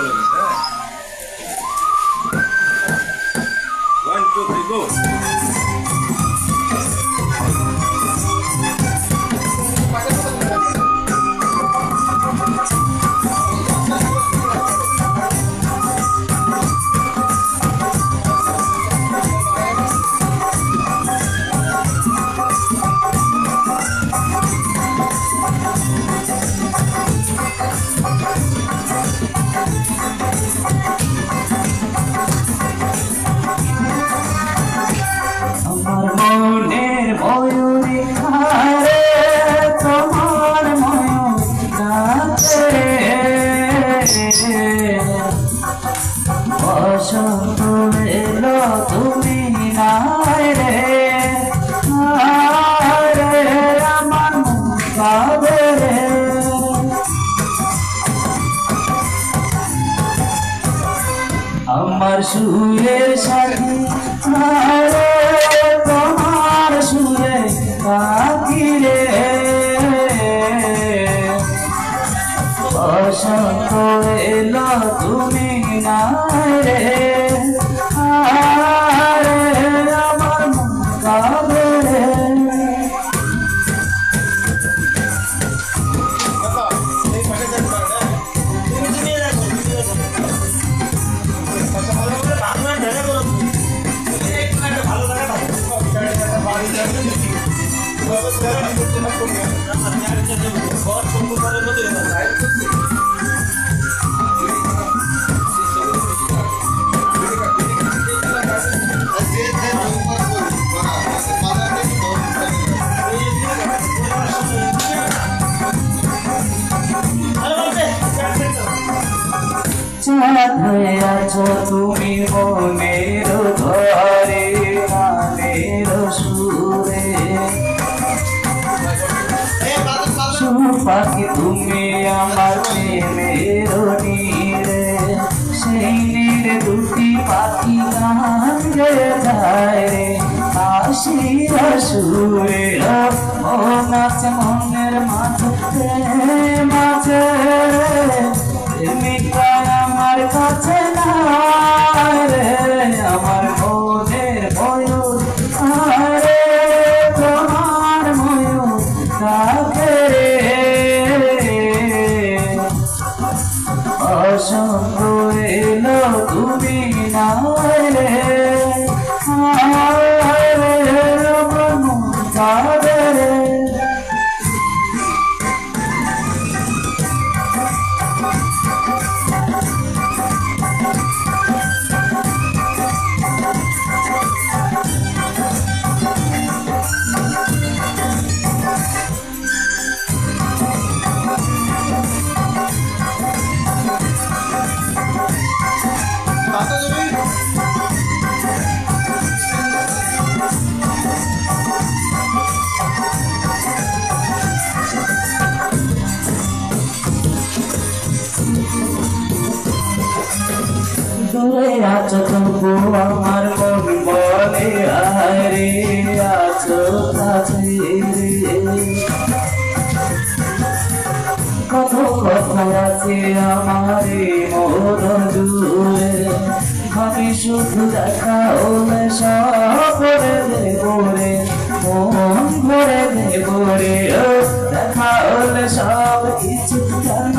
걸렸는데. বসন্ত এলো তুমি নাই রে। আমার রে। আমার সুরের সাথে বসন্ত এলো তুমি না রে। আরে চাঁদ হয়ে আছো তুমি মনের ঘরে। তুমি আমার প্রেমের সেই নীরে দুটি পাখি গান গে যায় রে। হাসির সুরে ও নাচ মনের মাঝে মাঝে প্রেমিকা আমার কাছে তুমি দূরে আছো তবু আমার মন বলে আরে আছো কাছে কত কথা আছে আমার মোর জুড়ে আমি শুধু দেখা ওলে সব করে রে মন ভরে দেব দেখা হলে সব কিছু কেন